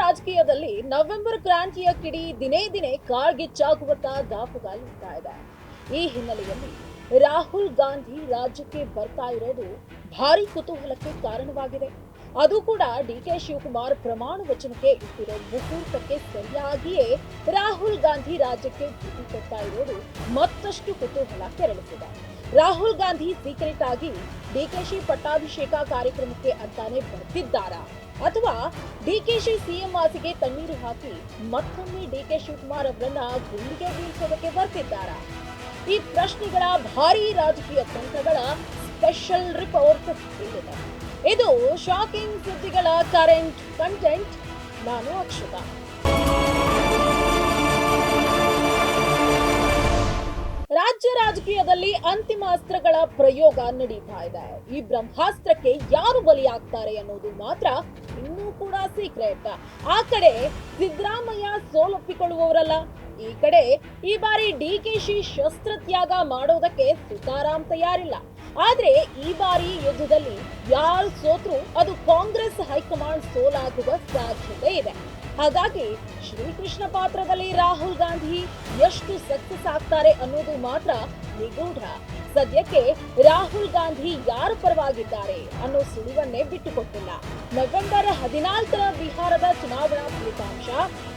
ರಾಜಕೀಯದಲ್ಲಿ ನವೆಂಬರ್ ಕ್ರಾಂತಿಯ ಕಿಡಿ ದಿನೇ ದಿನೇ ಕಾಳ್ಗಿಚ್ಚಾಗುವತ್ತ ದಾಪುಗಾಲಿಸ್ತಾ ಇದೆ. ಈ ಹಿನ್ನೆಲೆಯಲ್ಲಿ ರಾಹುಲ್ ಗಾಂಧಿ ರಾಜ್ಯಕ್ಕೆ ಬರ್ತಾ ಇರೋದು ಭಾರಿ ಕುತೂಹಲಕ್ಕೆ ಕಾರಣವಾಗಿದೆ. ಅದು ಕೂಡ ಡಿ ಕೆ ಶಿವಕುಮಾರ್ ಪ್ರಮಾಣ ವಚನಕ್ಕೆ ಇಟ್ಟಿರೋ ಮುಹೂರ್ತಕ್ಕೆ ಸರಿಯಾಗಿಯೇ ರಾಹುಲ್ ಗಾಂಧಿ ರಾಜ್ಯಕ್ಕೆ ಭೇಟಿ ಕೊಡ್ತಾ ಇರೋದು ಮತ್ತಷ್ಟು ಕುತೂಹಲ ಕೆರಳಿಸಿದೆ. ರಾಹುಲ್ ಗಾಂಧಿ ಸೀಕ್ರೆಟ್ ಆಗಿ ಡಿಕೆಶಿ ಪಟ್ಟಾಭಿಷೇಕ ಕಾರ್ಯಕ್ರಮಕ್ಕೆ ಅಂತಾನೆ ಬರ್ತಿದ್ದಾರಾ? ಅಥವಾ ಡಿಕೆಶಿ ಸಿಎಂ ಆಸೆಗೆ ತಣ್ಣೀರು ಹಾಕಿ ಮತ್ತೊಮ್ಮೆ ಡಿಕೆ ಶಿವಕುಮಾರ್ ಅವರನ್ನ ಗುಂಡಿಗೆ ಬೀಳ್ಸೋದಕ್ಕೆ ಬರ್ತಿದ್ದಾರಾ? ಈ ಪ್ರಶ್ನೆಗಳ ಭಾರೀ ರಾಜಕೀಯ ತಂತ್ರಗಳ ಸ್ಪೆಷಲ್ ರಿಪೋರ್ಟ್ ಇದು ಶಾಕಿಂಗ್ ಸುದ್ದಿಗಳ ಕರೆಂಟ್ ಕಂಟೆಂಟ್ ನಾನು ಅಕ್ಷತಾ. ರಾಜ್ಯ ರಾಜಕೀಯದಲ್ಲಿ ಅಂತಿಮ ಅಸ್ತ್ರಗಳ ಪ್ರಯೋಗ ನಡೀತಾ ಇದೆ. ಈ ಬ್ರಹ್ಮಾಸ್ತ್ರಕ್ಕೆ ಯಾರು ಬಲಿಯಾಗ್ತಾರೆ ಅನ್ನೋದು ಮಾತ್ರ ಇನ್ನೂ ಕೂಡ ಸೀಕ್ರೆಟ್ ಆ ಕಡೆ ಸಿದ್ದರಾಮಯ್ಯ ಸೋಲೊಪ್ಪಿಕೊಳ್ಳುವವರಲ್ಲ, ಈ ಕಡೆ ಈ ಬಾರಿ ಡಿ ಕೆ ಡಿಕೆಶಿ ಶಸ್ತ್ರತ್ಯಾಗ ಮಾಡೋದಕ್ಕೆ ಸುತಾರಾಮ್ ತಯಾರಿಲ್ಲ. ಆದ್ರೆ ಈ ಬಾರಿ ಯುದ್ಧದಲ್ಲಿ ಯಾರು ಸೋತ್ರು ಅದು ಕಾಂಗ್ರೆಸ್ ಹೈಕಮಾಂಡ್ ಸೋಲಾಗುವ ಸಾಧ್ಯತೆ ಇದೆ. ಹಾಗಾಗಿ ಶ್ರೀಕೃಷ್ಣ ಪಾತ್ರದಲ್ಲಿ ರಾಹುಲ್ ಗಾಂಧಿ ಎಷ್ಟು ಸಕ್ಸಸ್ ಆಗ್ತಾರೆ ಅನ್ನೋದು ಮಾತ್ರ ನಿಗೂಢ. ಸದ್ಯಕ್ಕೆ ರಾಹುಲ್ ಗಾಂಧಿ ಯಾರು ಪರವಾಗಿದ್ದಾರೆ ಅನ್ನೋ ಸುಳಿವನ್ನೇ ಬಿಟ್ಟುಕೊಟ್ಟಿಲ್ಲ. ನವೆಂಬರ್ ಹದಿನಾಲ್ಕರ ಬಿಹಾರದ ಚುನಾವಣಾ ಫಲಿತಾಂಶ,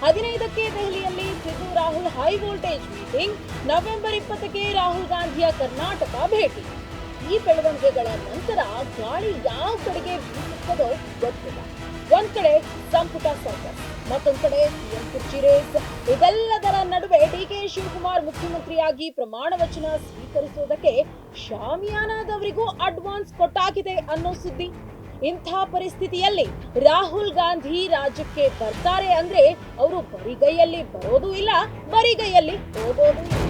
ಹದಿನೈದಕ್ಕೆ ದೆಹಲಿಯಲ್ಲಿ Siddu Rahul high voltage meeting, November ಇಪ್ಪತ್ತಕ್ಕೆ ರಾಹುಲ್ ಗಾಂಧಿಯ ಕರ್ನಾಟಕ ಭೇಟಿ. ಈ ಬೆಳವಣಿಗೆಗಳ ನಂತರ ಗಾಳಿ ಯಾವ ಕಡೆಗೆ ಬೀಸುತ್ತದೋ ಗೊತ್ತಿಲ್ಲ. ಒಂದ್ ಕಡೆ ಸಂಪುಟ ಸರ್ಕಸ್ ಮತ್ತೊಂದ್ ಕಡೆ ಸಿಎಂ ಕುರ್ಚಿ ರೇಸ್ ಇದೆಲ್ಲದರ ನಡುವೆ ಡಿ ಕೆ ಶಿವಕುಮಾರ್ ಮುಖ್ಯಮಂತ್ರಿಯಾಗಿ ಪ್ರಮಾಣ ವಚನ ಸ್ವೀಕರಿಸುವುದಕ್ಕೆ ಶಾಮಿಯಾನದವರಿಗೂ ಅಡ್ವಾನ್ಸ್ ಕೊಟ್ಟಾಗಿದೆ ಅನ್ನೋ ಸುದ್ದಿ. ಇಂಥ ಪರಿಸ್ಥಿತಿಯಲ್ಲಿ ರಾಹುಲ್ ಗಾಂಧಿ ರಾಜ್ಯಕ್ಕೆ ಬರ್ತಾರೆ ಅಂದ್ರೆ ಅವರು ಬರಿಗೈಯಲ್ಲಿ ಬರೋದು ಇಲ್ಲ, ಬರಿಗೈಯಲ್ಲಿ ಹೋಗೋದು ಇಲ್ಲ.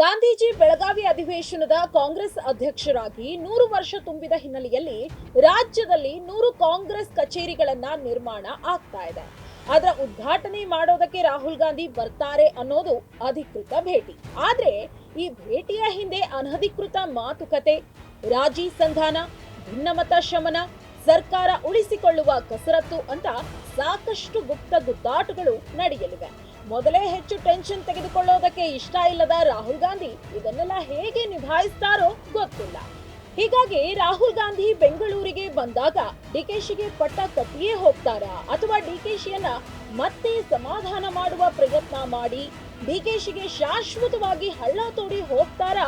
ಗಾಂಧೀಜಿ ಬೆಳಗಾವಿ ಅಧಿವೇಶನದ ಕಾಂಗ್ರೆಸ್ ಅಧ್ಯಕ್ಷರಾಗಿ ನೂರು ವರ್ಷ ತುಂಬಿದ ಹಿನ್ನೆಲೆಯಲ್ಲಿ ರಾಜ್ಯದಲ್ಲಿ ನೂರು ಕಾಂಗ್ರೆಸ್ ಕಚೇರಿಗಳನ್ನ ನಿರ್ಮಾಣ ಆಗ್ತಾ ಇದೆ. ಅದರ ಉದ್ಘಾಟನೆ ಮಾಡೋದಕ್ಕೆ ರಾಹುಲ್ ಗಾಂಧಿ ಬರ್ತಾರೆ ಅನ್ನೋದು ಅಧಿಕೃತ ಭೇಟಿ. ಆದ್ರೆ ಈ ಭೇಟಿಯ ಹಿಂದೆ ಅನಧಿಕೃತ ಮಾತುಕತೆ, ರಾಜಿ ಸಂಧಾನ, ಭಿನ್ನಮತ ಶಮನ, ಸರ್ಕಾರ ಉಳಿಸಿಕೊಳ್ಳುವ ಕಸರತ್ತು ಅಂತ ಸಾಕಷ್ಟು ಗುಪ್ತ ಗುದ್ದಾಟಗಳು ನಡೆಯಲಿವೆ. ಮೊದಲೇ ಹೆಚ್ಚು ಟೆನ್ಷನ್ ತೆಗೆದುಕೊಳ್ಳೋದಕ್ಕೆ ಇಷ್ಟ ಇಲ್ಲದ ರಾಹುಲ್ ಗಾಂಧಿ ಇದನ್ನೆಲ್ಲ ಹೇಗೆ ನಿಭಾಯಿಸ್ತಾರೋ ಗೊತ್ತಿಲ್ಲ. ಹೀಗಾಗಿ ರಾಹುಲ್ ಗಾಂಧಿ ಬೆಂಗಳೂರಿಗೆ ಬಂದಾಗ ಡಿಕೆಶಿಗೆ ಪಟ್ಟ ಕಟ್ಟಿಯೇ ಹೋಗ್ತಾರಾ ಅಥವಾ ಡಿಕೆಶಿಯನ್ನ ಮತ್ತೆ ಸಮಾಧಾನ ಮಾಡುವ ಪ್ರಯತ್ನ ಮಾಡಿ ಡಿಕೆಶಿಗೆ ಶಾಶ್ವತವಾಗಿ ಹಳ್ಳ ತೋಡಿ ಹೋಗ್ತಾರಾ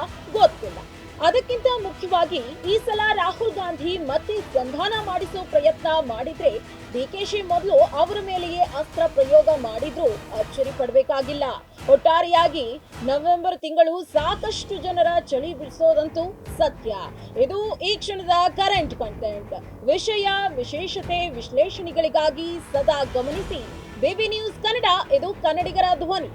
ಅದಕ್ಕಿಂತ ಮುಖ್ಯವಾಗಿ ಈ ಸಲ ರಾಹುಲ್ ಗಾಂಧಿ ಮತ್ತೆ ಸಂಧಾನ ಮಾಡಿಸೋ ಪ್ರಯತ್ನ ಮಾಡಿದ್ರೆ ಡಿಕೆಶಿ ಮೊದಲು ಅವರ ಮೇಲೆಯೇ ಅಸ್ತ್ರ ಪ್ರಯೋಗ ಮಾಡಿದ್ರು ಅಚ್ಚರಿ ಪಡಬೇಕಾಗಿಲ್ಲ. ಒಟ್ಟಾರೆಯಾಗಿ ನವೆಂಬರ್ ತಿಂಗಳು ಸಾಕಷ್ಟು ಜನರ ಚಳಿ ಬಿಡಿಸೋದಂತೂ ಸತ್ಯ. ಇದು ಈ ಕ್ಷಣದ ಕರೆಂಟ್ ಕಂಟೆಂಟ್ ವಿಷಯ, ವಿಶೇಷತೆ, ವಿಶ್ಲೇಷಣೆಗಳಿಗಾಗಿ ಸದಾ ಗಮನಿಸಿ. ಬಿಬಿ ನ್ಯೂಸ್ ಕನ್ನಡ, ಇದು ಕನ್ನಡಿಗರ ಧ್ವನಿ.